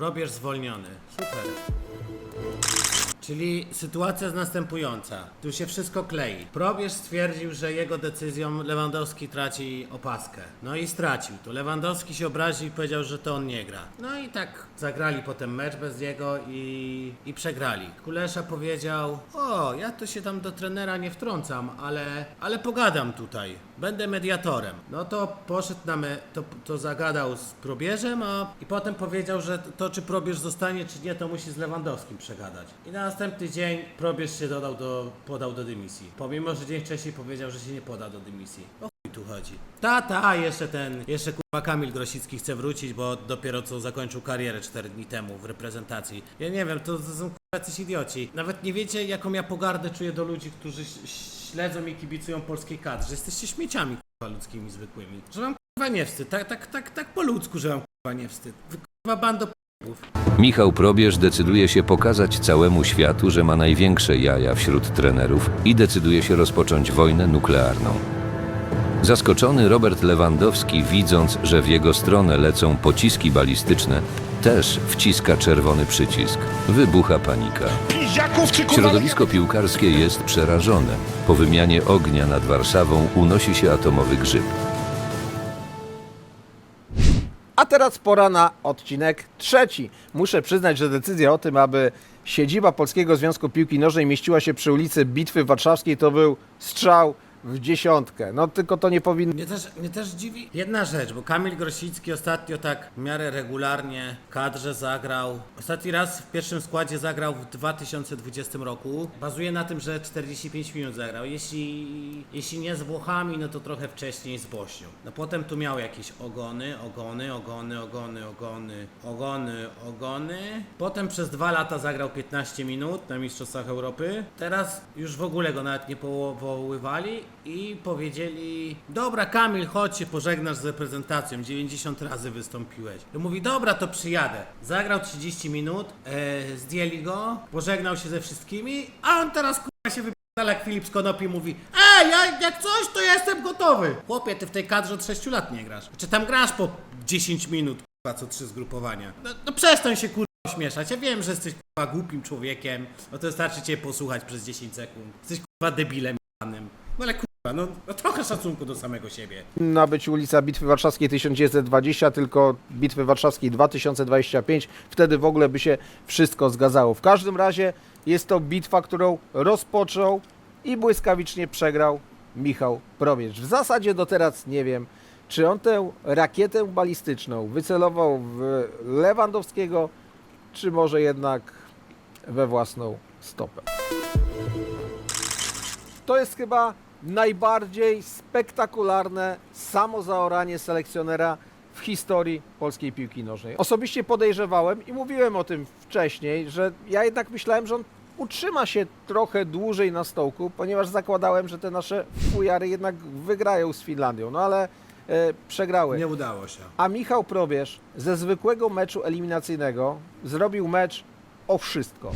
Probierz zwolniony. Super. Czyli sytuacja jest następująca. Tu się wszystko klei. Probierz stwierdził, że jego decyzją Lewandowski traci opaskę. No i stracił. To Lewandowski się obraził i powiedział, że to on nie gra. No i tak zagrali potem mecz bez niego i, i przegrali. Kulesza powiedział, o, ja to się tam do trenera nie wtrącam, ale, ale pogadam tutaj. Będę mediatorem. No to poszedł na me, to, to zagadał z probierzem, a i potem powiedział, że to czy probierz zostanie, czy nie, to musi z Lewandowskim przegadać. I na następny dzień probierz się dodał do, podał do dymisji. Pomimo, że dzień wcześniej powiedział, że się nie poda do dymisji. O chuj tu chodzi. Ta, ta, jeszcze ten, jeszcze kurwa Kamil Grosicki chce wrócić, bo dopiero co zakończył karierę 4 dni temu w reprezentacji. Ja nie wiem, to, to są kurwa jacyś idioci. Nawet nie wiecie, jaką ja pogardę czuję do ludzi, którzy śledzą i kibicują polskiej kadrze. Jesteście śmieciami kurwa ludzkimi zwykłymi. Że wam kurwa nie wstyd, tak, tak, tak, tak po ludzku, że wam kurwa nie wstyd. Wy kurwa bando p***ów. Michał Probierz decyduje się pokazać całemu światu, że ma największe jaja wśród trenerów i decyduje się rozpocząć wojnę nuklearną. Zaskoczony Robert Lewandowski, widząc, że w jego stronę lecą pociski balistyczne, też wciska czerwony przycisk. Wybucha panika. Środowisko piłkarskie jest przerażone. Po wymianie ognia nad Warszawą unosi się atomowy grzyb. A teraz pora na odcinek trzeci. Muszę przyznać, że decyzja o tym, aby siedziba Polskiego Związku Piłki Nożnej mieściła się przy ulicy Bitwy Warszawskiej, to był strzał w dziesiątkę. No tylko to nie powinno. Mnie też, mnie też dziwi jedna rzecz, bo Kamil Grosicki ostatnio tak w miarę regularnie w kadrze zagrał. Ostatni raz w pierwszym składzie zagrał w 2020 roku. Bazuje na tym, że 45 minut zagrał. Jeśli, jeśli nie z Włochami, no to trochę wcześniej z Bośnią. No potem tu miał jakieś ogony, ogony, ogony, ogony, ogony, ogony, ogony. Potem przez dwa lata zagrał 15 minut na Mistrzostwach Europy. Teraz już w ogóle go nawet nie powoływali i powiedzieli dobra Kamil, chodź się pożegnasz z reprezentacją, 90 razy wystąpiłeś. I mówi dobra, to przyjadę. Zagrał 30 minut, e, zdjęli go, pożegnał się ze wszystkimi, a on teraz kurwa się wypierdala jak Filip z Konopi mówi Ej, ja, jak coś, to ja jestem gotowy. Chłopie, ty w tej kadrze od 6 lat nie grasz. Czy tam grasz po 10 minut, kurwa, co trzy zgrupowania. No, no przestań się kurwa śmieszać. Ja wiem, że jesteś kurwa głupim człowiekiem, no to wystarczy cię posłuchać przez 10 sekund. Jesteś kurwa debilem jebanym. No ale no, no trochę szacunku do samego siebie. Ma być ulica Bitwy Warszawskiej 1920, tylko Bitwy Warszawskiej 2025. Wtedy w ogóle by się wszystko zgadzało. W każdym razie jest to bitwa, którą rozpoczął i błyskawicznie przegrał Michał Probierz. W zasadzie do teraz nie wiem, czy on tę rakietę balistyczną wycelował w Lewandowskiego, czy może jednak we własną stopę. To jest chyba najbardziej spektakularne samozaoranie selekcjonera w historii polskiej piłki nożnej. Osobiście podejrzewałem i mówiłem o tym wcześniej, że ja jednak myślałem, że on utrzyma się trochę dłużej na stołku, ponieważ zakładałem, że te nasze fujary jednak wygrają z Finlandią, no ale e, przegrały. Nie udało się. A Michał Probierz ze zwykłego meczu eliminacyjnego zrobił mecz o wszystko.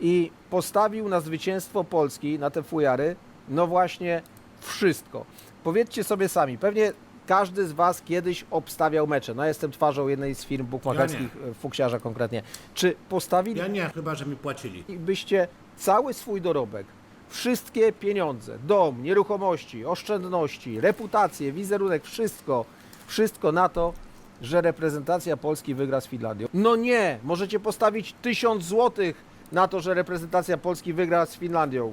I postawił na zwycięstwo Polski, na te fujary, no właśnie wszystko. Powiedzcie sobie sami, pewnie każdy z Was kiedyś obstawiał mecze. No ja jestem twarzą jednej z firm bukmacherskich, e, Fuksiarza konkretnie. Czy postawili Ja nie, chyba że mi płacili. byście cały swój dorobek, wszystkie pieniądze, dom, nieruchomości, oszczędności, reputację, wizerunek, wszystko, wszystko na to, że reprezentacja Polski wygra z Finlandią. No nie, możecie postawić tysiąc złotych na to, że reprezentacja Polski wygra z Finlandią.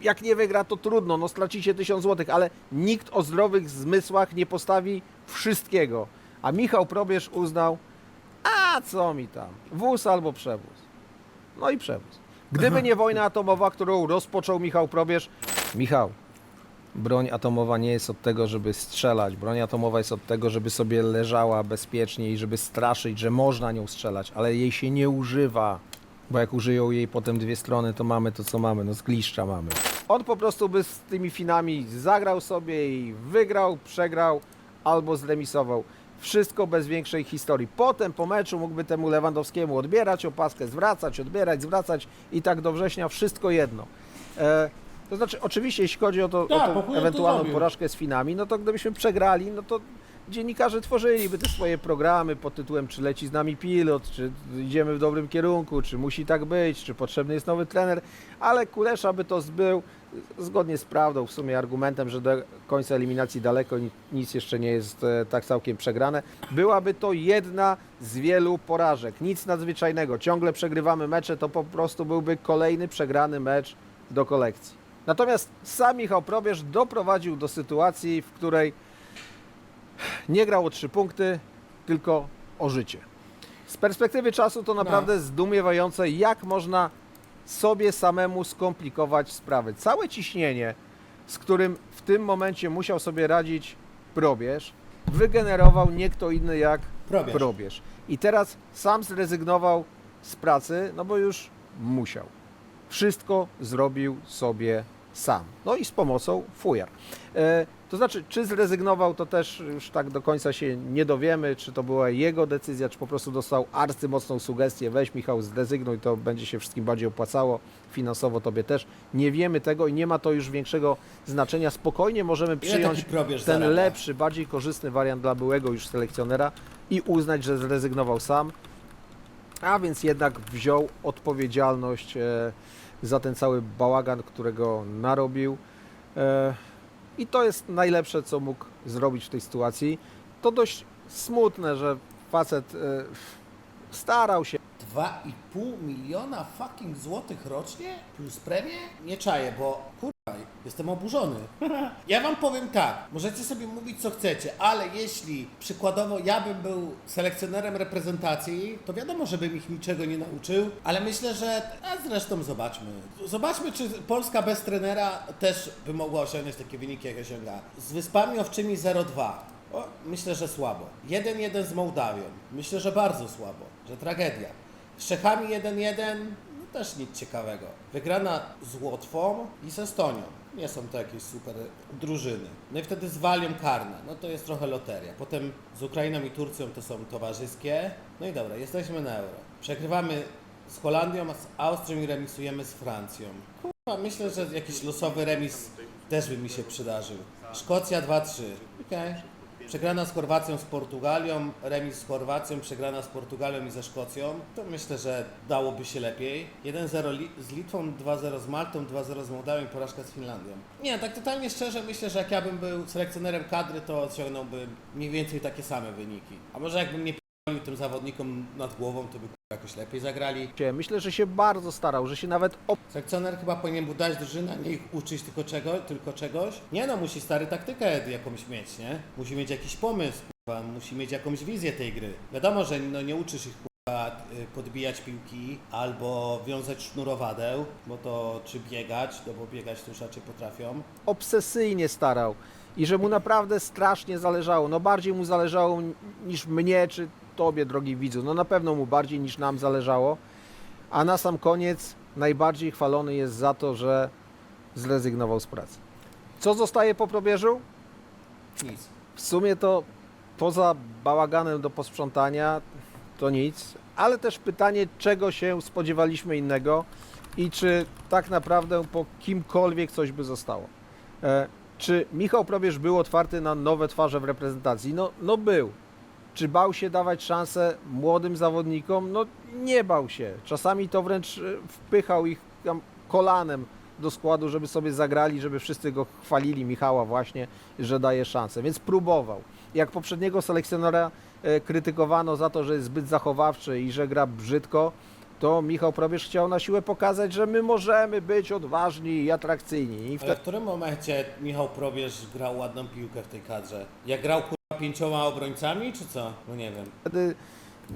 Jak nie wygra, to trudno, no stracicie tysiąc złotych, ale nikt o zdrowych zmysłach nie postawi wszystkiego. A Michał Probierz uznał, a co mi tam, wóz albo przewóz. No i przewóz. Gdyby nie wojna atomowa, którą rozpoczął Michał Probierz, Michał, broń atomowa nie jest od tego, żeby strzelać. Broń atomowa jest od tego, żeby sobie leżała bezpiecznie i żeby straszyć, że można nią strzelać, ale jej się nie używa. Bo jak użyją jej potem dwie strony, to mamy to, co mamy. No zgliszcza mamy. On po prostu by z tymi Finami zagrał sobie i wygrał, przegrał albo zremisował. Wszystko bez większej historii. Potem po meczu mógłby temu Lewandowskiemu odbierać opaskę, zwracać, odbierać, zwracać i tak do września wszystko jedno. E, to znaczy, oczywiście, jeśli chodzi o, to, Tak, o tą to ewentualną zrobił. porażkę z Finami, no to gdybyśmy przegrali, no to dziennikarze tworzyliby te swoje programy pod tytułem czy leci z nami pilot, czy idziemy w dobrym kierunku, czy musi tak być, czy potrzebny jest nowy trener, ale Kulesza by to zbył zgodnie z prawdą, w sumie argumentem, że do końca eliminacji daleko ni- nic jeszcze nie jest e, tak całkiem przegrane. Byłaby to jedna z wielu porażek, nic nadzwyczajnego. Ciągle przegrywamy mecze, to po prostu byłby kolejny przegrany mecz do kolekcji. Natomiast sam Michał Probierz doprowadził do sytuacji, w której nie grał o trzy punkty, tylko o życie. Z perspektywy czasu to naprawdę zdumiewające, jak można sobie samemu skomplikować sprawy. Całe ciśnienie, z którym w tym momencie musiał sobie radzić Probierz, wygenerował nie kto inny jak Probierz. Probierz. I teraz sam zrezygnował z pracy, no bo już musiał. Wszystko zrobił sobie sam. No i z pomocą fujar. E, to znaczy, czy zrezygnował, to też już tak do końca się nie dowiemy, czy to była jego decyzja, czy po prostu dostał arcymocną sugestię, weź Michał, zrezygnuj, to będzie się wszystkim bardziej opłacało, finansowo tobie też. Nie wiemy tego i nie ma to już większego znaczenia. Spokojnie możemy przyjąć ten zarabia? lepszy, bardziej korzystny wariant dla byłego już selekcjonera i uznać, że zrezygnował sam, a więc jednak wziął odpowiedzialność e, za ten cały bałagan, którego narobił. E, I to jest najlepsze, co mógł zrobić w tej sytuacji. To dość smutne, że facet e, starał się. 2,5 miliona fucking złotych rocznie? Plus premię? Nie czaję, bo kurwa, jestem oburzony. ja wam powiem tak, możecie sobie mówić co chcecie, ale jeśli przykładowo ja bym był selekcjonerem reprezentacji, to wiadomo, żebym ich niczego nie nauczył, ale myślę, że a zresztą zobaczmy. Zobaczmy, czy Polska bez trenera też by mogła osiągnąć takie wyniki, jak osiąga. Z Wyspami Owczymi 0-2. O, myślę, że słabo. 1-1 z Mołdawią. Myślę, że bardzo słabo, że tragedia. Z Czechami 1-1, no też nic ciekawego. Wygrana z Łotwą i z Estonią. Nie są to jakieś super drużyny. No i wtedy z Walią karna. No to jest trochę loteria. Potem z Ukrainą i Turcją to są towarzyskie. No i dobra, jesteśmy na euro. Przegrywamy z Holandią, z Austrią i remisujemy z Francją. Kurwa, myślę, że jakiś losowy remis też by mi się przydarzył. Szkocja 2-3. Okej. Przegrana z Chorwacją, z Portugalią, remis z Chorwacją, przegrana z Portugalią i ze Szkocją. To myślę, że dałoby się lepiej. 1-0 li- z Litwą, 2-0 z Maltą, 2-0 z Mołdawią porażka z Finlandią. Nie, tak totalnie szczerze myślę, że jak ja bym był selekcjonerem kadry, to osiągnąłbym mniej więcej takie same wyniki. A może jakbym nie p***lił tym zawodnikom nad głową, to by jakoś lepiej zagrali. Myślę, że się bardzo starał, że się nawet op- Selekcjoner chyba powinien budować drużynę, a nie ich uczyć tylko, czego, tylko czegoś. Nie no, musi stary taktykę jakąś mieć, nie? Musi mieć jakiś pomysł, kurwa, musi mieć jakąś wizję tej gry. Wiadomo, że no, nie uczysz ich kurwa, y, podbijać piłki albo wiązać sznurowadeł, bo to czy biegać, no bo biegać to już raczej potrafią. obsesyjnie starał i że mu naprawdę strasznie zależało. No bardziej mu zależało niż mnie czy tobie, drogi widzu. No na pewno mu bardziej niż nam zależało. A na sam koniec najbardziej chwalony jest za to, że zrezygnował z pracy. Co zostaje po probierzu? Nic. W sumie to poza bałaganem do posprzątania to nic, ale też pytanie, czego się spodziewaliśmy innego i czy tak naprawdę po kimkolwiek coś by zostało. E, czy Michał Probierz był otwarty na nowe twarze w reprezentacji? No, no był. Czy bał się dawać szansę młodym zawodnikom? No nie bał się. Czasami to wręcz e, wpychał ich kolanem do składu, żeby sobie zagrali, żeby wszyscy go chwalili, Michała właśnie, że daje szansę. Więc próbował. Jak poprzedniego selekcjonera e, krytykowano za to, że jest zbyt zachowawczy i że gra brzydko, to Michał Probierz chciał na siłę pokazać, że my możemy być odważni i atrakcyjni. I Ale w którym momencie Michał Probierz grał ładną piłkę w tej kadrze? Jak grał kurwa pięcioma obrońcami, czy co? No nie wiem. wtedy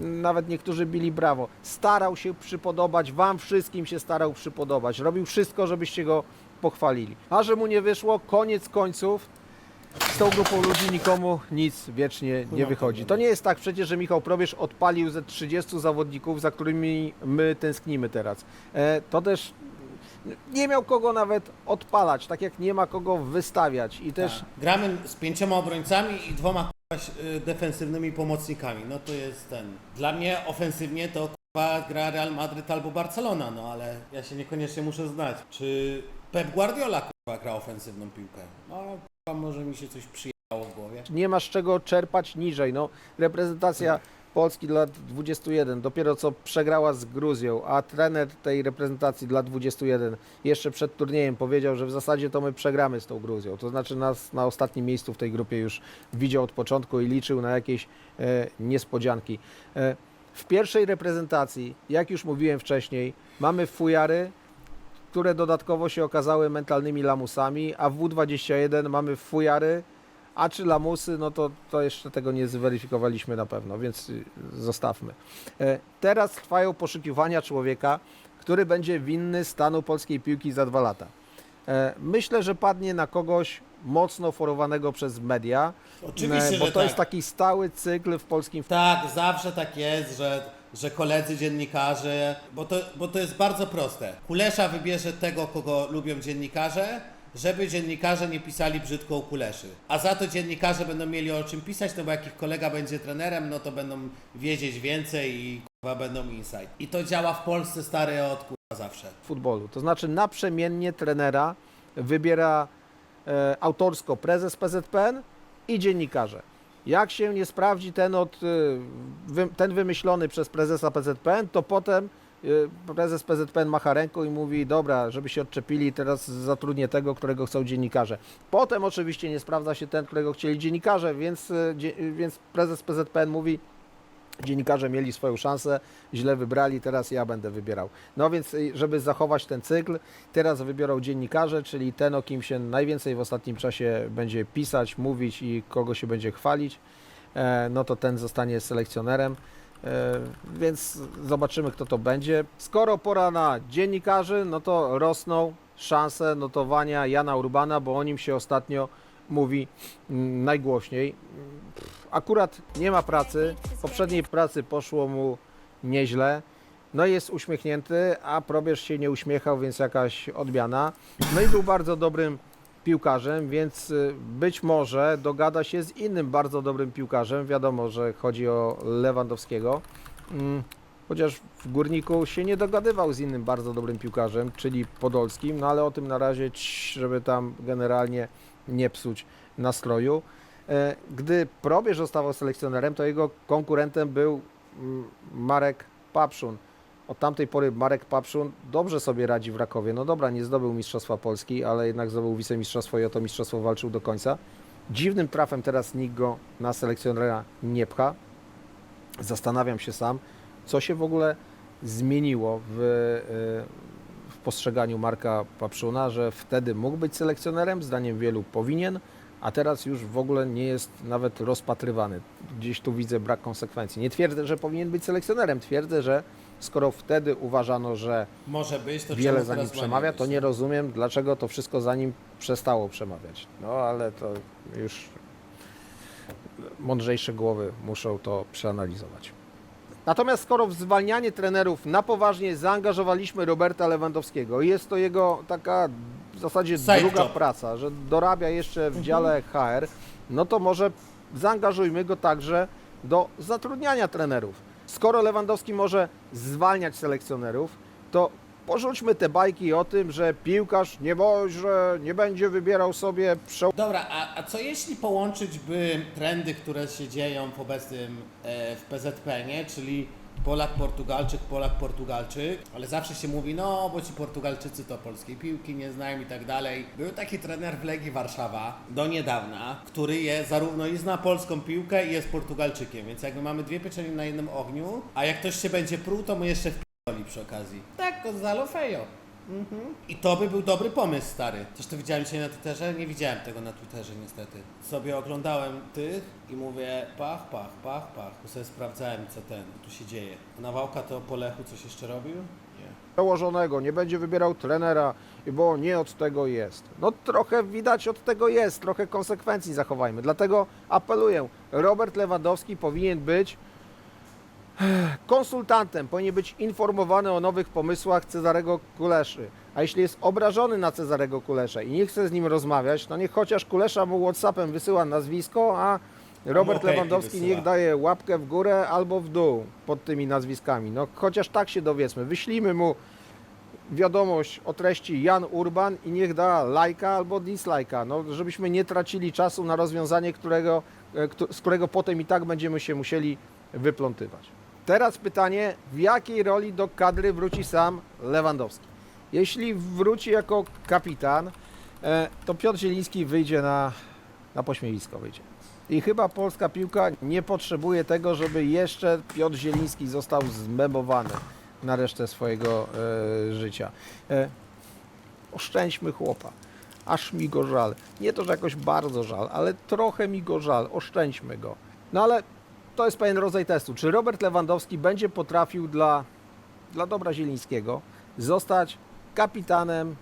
nawet niektórzy bili brawo. Starał się przypodobać, wam wszystkim się starał przypodobać. Robił wszystko, żebyście go pochwalili. A że mu nie wyszło, koniec końców z tą grupą ludzi nikomu nic wiecznie nie wychodzi. to To nie jest tak przecież, że Michał Probierz odpalił ze 30 zawodników, za którymi my tęsknimy teraz. E, to też nie miał kogo nawet odpalać, tak jak nie ma kogo wystawiać i też Tak. Gramy z pięcioma obrońcami i dwoma kurwa, y, defensywnymi pomocnikami. No to jest ten. Dla mnie ofensywnie to kurwa gra Real Madryt albo Barcelona, no ale ja się niekoniecznie muszę znać. Czy Pep Guardiola kurwa gra ofensywną piłkę? No może mi się coś przyjechało w głowie. nie masz czego czerpać niżej. No, reprezentacja Polski dla 21 dopiero co przegrała z Gruzją, a trener tej reprezentacji dla 21 jeszcze przed turniejem powiedział, że w zasadzie to my przegramy z tą Gruzją. To znaczy nas na ostatnim miejscu w tej grupie już widział od początku i liczył na jakieś e, niespodzianki. E, w pierwszej reprezentacji, jak już mówiłem wcześniej, mamy fujary, które dodatkowo się okazały mentalnymi lamusami, a w W21 mamy fujary, a czy lamusy, no to, to jeszcze tego nie zweryfikowaliśmy na pewno, więc y, zostawmy. E, Teraz trwają poszukiwania człowieka, który będzie winny stanu polskiej piłki za dwa lata. E, Myślę, że padnie na kogoś mocno forowanego przez media, Oczywiście, e, bo to tak. jest taki stały cykl w polskim Tak, zawsze tak jest, że, że koledzy dziennikarze, bo to, bo to jest bardzo proste. Kulesza wybierze tego, kogo lubią dziennikarze, żeby dziennikarze nie pisali brzydko o Kuleszy. A za to dziennikarze będą mieli o czym pisać, no bo jak ich kolega będzie trenerem, no to będą wiedzieć więcej i kurwa będą insight. I to działa w Polsce stary od kurwa zawsze. futbolu. To znaczy naprzemiennie trenera wybiera e, autorsko prezes PZPN i dziennikarze. Jak się nie sprawdzi ten, od, wy, ten wymyślony przez prezesa PZPN, to potem e, prezes PZPN macha ręką i mówi, dobra, żeby się odczepili, teraz zatrudnię tego, którego chcą dziennikarze. Potem oczywiście nie sprawdza się ten, którego chcieli dziennikarze, więc, dzie, więc prezes PZPN mówi, dziennikarze mieli swoją szansę, źle wybrali, teraz ja będę wybierał. No więc, y, żeby zachować ten cykl, teraz wybiorą dziennikarze, czyli ten, o kim się najwięcej w ostatnim czasie będzie pisać, mówić i kogo się będzie chwalić, e, no to ten zostanie selekcjonerem. E, Więc zobaczymy, kto to będzie. Skoro pora na dziennikarzy, no to rosną szanse notowania Jana Urbana, bo o nim się ostatnio mówi mm, najgłośniej. Akurat nie ma pracy. W poprzedniej pracy poszło mu nieźle. No i jest uśmiechnięty, a probierz się nie uśmiechał, więc jakaś odmiana. No i był bardzo dobrym piłkarzem, więc y, być może dogada się z innym bardzo dobrym piłkarzem. Wiadomo, że chodzi o Lewandowskiego. Mm, Chociaż w Górniku się nie dogadywał z innym bardzo dobrym piłkarzem, czyli Podolskim, no ale o tym na razie, żeby tam generalnie nie psuć nastroju. E, Gdy Probierz zostawał selekcjonerem, to jego konkurentem był mm, Marek Papszun. Od tamtej pory Marek Papszun dobrze sobie radzi w Rakowie. No dobra, nie zdobył Mistrzostwa Polski, ale jednak zdobył wicemistrzostwo i o to mistrzostwo walczył do końca. Dziwnym trafem teraz nikt go na selekcjonera nie pcha. Zastanawiam się sam, co się w ogóle zmieniło w, y, w postrzeganiu Marka Papszuna, że wtedy mógł być selekcjonerem, zdaniem wielu powinien, a teraz już w ogóle nie jest nawet rozpatrywany. Gdzieś tu widzę brak konsekwencji. Nie twierdzę, że powinien być selekcjonerem, twierdzę, że skoro wtedy uważano, że Może być, to wiele za nim przemawia, to nie rozumiem, dlaczego to wszystko za nim przestało przemawiać. No ale to już mądrzejsze głowy muszą to przeanalizować. Natomiast skoro w zwalnianie trenerów na poważnie zaangażowaliśmy Roberta Lewandowskiego jest to jego taka w zasadzie Side druga job. praca, że dorabia jeszcze w dziale HR, no to może zaangażujmy go także do zatrudniania trenerów. Skoro Lewandowski może zwalniać selekcjonerów, to porzućmy te bajki o tym, że piłkarz nie może, nie będzie wybierał sobie prze... Dobra, a, a co jeśli połączyć by trendy, które się dzieją w obecnym e, w PZPN-ie, czyli Polak, Portugalczyk, Polak, Portugalczyk, ale zawsze się mówi, no bo ci Portugalczycy to polskiej piłki nie znają i tak dalej. Był taki trener w Legii Warszawa do niedawna, który je zarówno i zna polską piłkę i jest Portugalczykiem, więc jakby mamy dwie pieczenie na jednym ogniu, a jak ktoś się będzie pruł, to my jeszcze wpi***li przy okazji. Tak, Gonzalo Fejo. I to by był dobry pomysł, stary. Coś to widziałem dzisiaj na Twitterze? Nie widziałem tego na Twitterze niestety. Sobie oglądałem tych i mówię pach, pach, pach, pach. Bo sobie sprawdzałem co ten, tu się dzieje. A Nawałka to po Lechu coś jeszcze robił? Nie. przełożonego, nie będzie wybierał trenera, bo nie od tego jest. No trochę widać od tego jest, trochę konsekwencji zachowajmy. Dlatego apeluję, Robert Lewandowski powinien być konsultantem, powinien być informowany o nowych pomysłach Cezarego Kuleszy. A jeśli jest obrażony na Cezarego Kulesza i nie chce z nim rozmawiać, to niech chociaż Kulesza mu Whatsappem wysyła nazwisko, a Robert okejki Lewandowski wysyła. niech daje łapkę w górę albo w dół pod tymi nazwiskami. No chociaż tak się dowiedzmy. Wyślijmy mu wiadomość o treści Jan Urban i niech da lajka albo dislajka, no, żebyśmy nie tracili czasu na rozwiązanie, którego, e, z którego potem i tak będziemy się musieli wyplątywać. Teraz pytanie, w jakiej roli do kadry wróci sam Lewandowski? Jeśli wróci jako kapitan, e, to Piotr Zieliński wyjdzie na, na pośmiewisko. Wyjdzie. I chyba polska piłka nie potrzebuje tego, żeby jeszcze Piotr Zieliński został zmemowany na resztę swojego e, życia. E, oszczędźmy chłopa. Aż mi go żal. Nie to, że jakoś bardzo żal, ale trochę mi go żal. Oszczędźmy go. No ale to jest pewien rodzaj testu. Czy Robert Lewandowski będzie potrafił dla, dla dobra Zielińskiego zostać kapitanem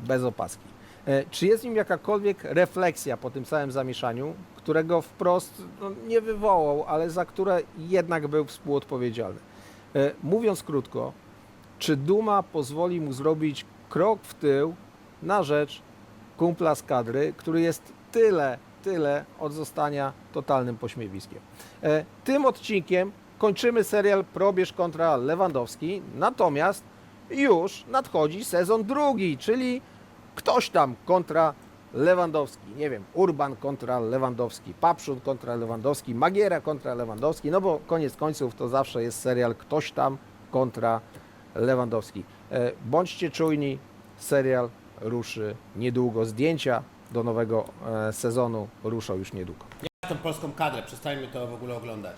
bez opaski? E, Czy jest w nim jakakolwiek refleksja po tym całym zamieszaniu, którego wprost no, nie wywołał, ale za które jednak był współodpowiedzialny? E, Mówiąc krótko, czy Duma pozwoli mu zrobić krok w tył na rzecz kumpla z kadry, który jest tyle, tyle od zostania totalnym pośmiewiskiem. E, Tym odcinkiem kończymy serial Probierz kontra Lewandowski, natomiast już nadchodzi sezon drugi, czyli ktoś tam kontra Lewandowski. Nie wiem, Urban kontra Lewandowski, Papszun kontra Lewandowski, Magiera kontra Lewandowski, no bo koniec końców to zawsze jest serial ktoś tam kontra Lewandowski. E, Bądźcie czujni, serial ruszy niedługo. Zdjęcia do nowego e, sezonu ruszą już niedługo. Ja tę polską kadrę, przestańmy to w ogóle oglądać.